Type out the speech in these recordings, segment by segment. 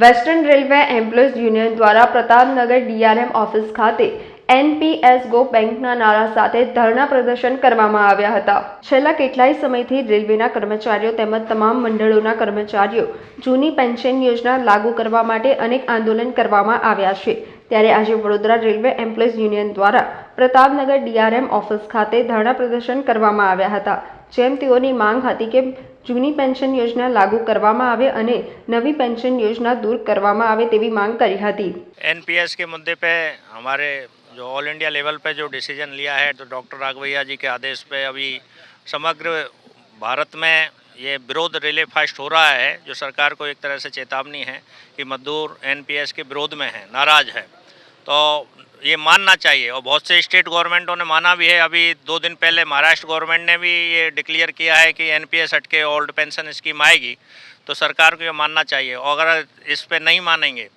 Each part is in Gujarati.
વેસ્ટર્ન રેલવે એમ્પ્લોઈઝ યુનિયન દ્વારા પ્રતાપનગર ડીઆરએમ ઓફિસ ખાતે એનપીએસ ગો બેંકના નારા સાથે ધરણા પ્રદર્શન કરવામાં આવ્યા હતા. છેલ્લા કેટલાય સમયથી રેલવેના કર્મચારીઓ તેમજ તમામ મંડળોના કર્મચારીઓ જૂની પેન્શન યોજના લાગુ કરવા માટે અનેક આંદોલન કરવામાં આવ્યા છે. ત્યારે આજે વડોદરા રેલવે એમ્પ્લોઈઝ યુનિયન દ્વારા પ્રતાપનગર ડીઆરએમ ઓફિસ ખાતે ધરણા પ્રદર્શન કરવામાં આવ્યા હતા. જેમ તેઓની માંગ હતી કે જૂની પેન્શન યોજના લાગુ કરવામાં આવે અને નવી પેન્શન યોજના દૂર કરવામાં આવે તેવી માંગ કરી હતી एनपीएस के मुद्दे पे हमारे जो ऑल इंडिया लेवल पे जो डिसीजन लिया है तो डॉक्टर राघवैया जी के आदेश पे अभी समग्र भारत में ये विरोध रिले फास्ट हो रहा है जो सरकार को एक तरह से चेतावनी है कि मजदूर एनपीएस के विरोध में है नाराज है तो ये मानना चाहिए और बहुत से स्टेट गवर्नमेंटों ने माना भी है। अभी दो दिन पहले महाराष्ट्र गवर्नमेंट ने भी ये डिक्लेयर किया है कि एनपीएस हट के ओल्ड पेंशन स्कीम आएगी। तो सरकार को ये मानना चाहिए और अगर इस पे नहीं मानेंगे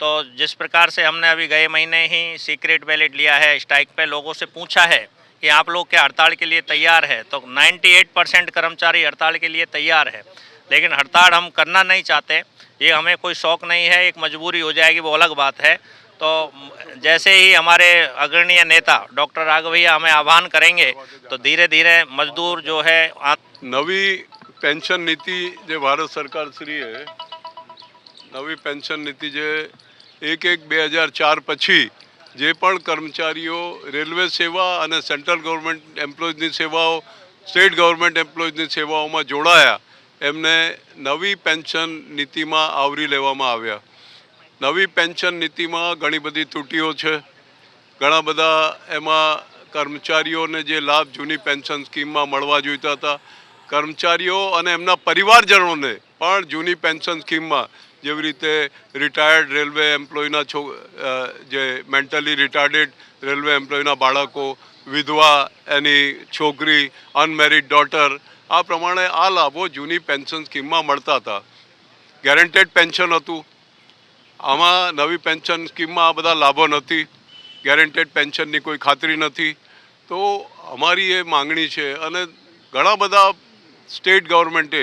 तो जिस प्रकार से हमने अभी गए महीने ही सीक्रेट बैलेट लिया है, स्ट्राइक पे लोगों से पूछा है कि आप लोग क्या हड़ताल के लिए तैयार है तो 98 परसेंट कर्मचारी हड़ताल के लिए तैयार है। लेकिन हड़ताल हम करना नहीं चाहते। ये हमें कोई शौक नहीं है, एक मजबूरी हो जाएगी, वो अलग बात है। तो जैसे ही हमारे अग्रणीय नेता डॉक्टर राघवैया हमें आह्वान करेंगे तो धीरे धीरे मजदूर जो है आ- નવી પેન્શન નીતિ જે ભારત સરકાર શ્રીએ નવી પેન્શન નીતિ જે એક એક બે હજાર ચાર પછી જે પણ કર્મચારીઓ રેલવે સેવા અને સેન્ટ્રલ ગવર્મેન્ટ એમ્પ્લોઈઝની સેવાઓ સ્ટેટ ગવર્મેન્ટ એમ્પ્લોઈઝની સેવાઓમાં જોડાયા એમને નવી પેન્શન નીતિમાં આવરી લેવામાં આવ્યા નવી પેન્શન નીતિમાં ઘણી બધી ત્રુટીઓ છે. ઘણા બધા એમાં કર્મચારીઓને જે લાભ જૂની પેન્શન સ્કીમમાં મળવા જોઈતા હતા. કર્મચારીઓ અને એમના પરિવારજનોને પણ જૂની પેન્શન સ્કીમમાં જેવી રીતે રિટાયર્ડ રેલવે એમ્પ્લોયના છો જે મેન્ટલી રિટાર્ડેડ રેલવે એમ્પ્લોયના બાળકો, વિધવા, એની છોકરી, અનમેરિડ ડોટર, આ પ્રમાણે આ લાભો જૂની પેન્શન સ્કીમમાં મળતા હતા. ગેરંટેડ પેન્શન હતું. આમાં નવી પેન્શન સ્કીમમાં આ બધા લાભો નથી ગેરંટેડ પેન્શનની કોઈ ખાતરી નથી. તો અમારી એ માંગણી છે અને ઘણા બધા સ્ટેટ ગવર્મેન્ટે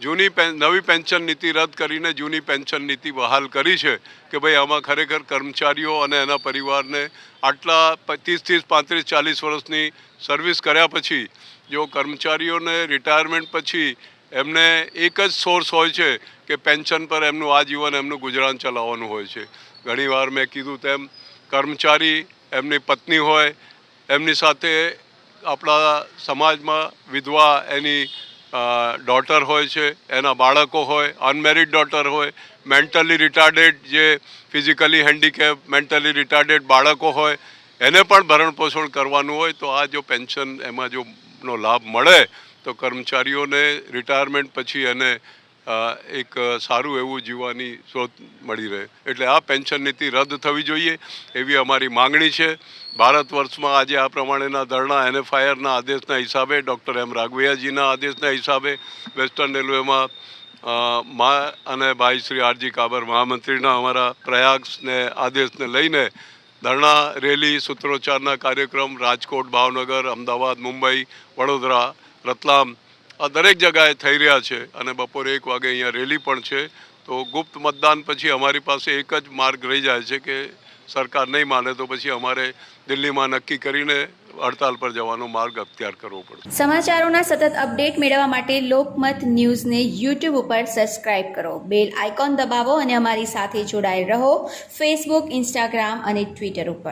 જૂની નવી પેન્શન નીતિ રદ કરીને જૂની પેન્શન નીતિ બહાલ કરી છે કે ભાઈ આમાં ખરેખર કર્મચારીઓ અને એના પરિવારને આટલા પચીસ ત્રીસ પાંત્રીસ, ચાલીસ વર્ષની સર્વિસ કર્યા પછી, જો કર્મચારીઓને રિટાયરમેન્ટ પછી એમને એક જ સોર્સ હોય છે કે પેન્શન પર એમનું આજીવન, એમનું ગુજરાન ચલાવવાનું હોય છે. ઘણીવાર મેં કીધું તેમ, કર્મચારી એમની પત્ની હોય, એમની સાથે આપણા સમાજમાં વિધવા એની ડોટર હોય છે, એના બાળકો હોય અનમેરિડ ડોટર હોય મેન્ટલી રિટાર્ડેડ જે ફિઝિકલી હેન્ડીકેપ મેન્ટલી રિટાર્ડેડ બાળકો હોય, એને પણ ભરણપોષણ કરવાનું હોય, તો આ જો પેન્શન એમાં જો નો લાભ મળે તો કર્મચારીઓને રિટાયરમેન્ટ પછી એને એક સારું એવું જીવવાની સ્રોત મળી રહે. એટલે આ પેન્શન નીતિ રદ થવી જોઈએ એવી અમારી માંગણી છે. ભારત વર્ષમાં આજે આ પ્રમાણેના ધરણા એનએફઆઈઆરના આદેશના હિસાબે, ડૉક્ટર એમ રાઘવૈયાજીના આદેશના હિસાબે, વેસ્ટર્ન રેલવેમાં મા અને ભાઈ શ્રી આરજી કાબર મહામંત્રીના અમારા પ્રયાસને આદેશને લઈને ધરણા, રેલી, સૂત્રોચ્ચારના કાર્યક્રમ, રાજકોટ, ભાવનગર, અમદાવાદ, મુંબઈ, વડોદરા રતલામ આ દરેક જગાએ થઈ રહ્યા છે અને બપોરે એક વાગે અહીંયા રેલી પણ છે. તો ગુપ્ત મતદાન પછી અમારી પાસે એક જ માર્ગ રહી જાય છે કે સરકાર નહીં માને તો પછી અમારે દિલ્હીમાં નક્કી કરીને હડતાલ પર જવાનો માર્ગ અખ્તિયાર કરવો પડશે. સમાચારોના સતત અપડેટ મેળવવા માટે લોકમત ન્યૂઝને યુટ્યુબ ઉપર સબસ્ક્રાઇબ કરો. બેલ આઇકોન દબાવો અને અમારી સાથે જોડાયેલ રહો ફેસબુક, ઇન્સ્ટાગ્રામ અને ટ્વિટર ઉપર.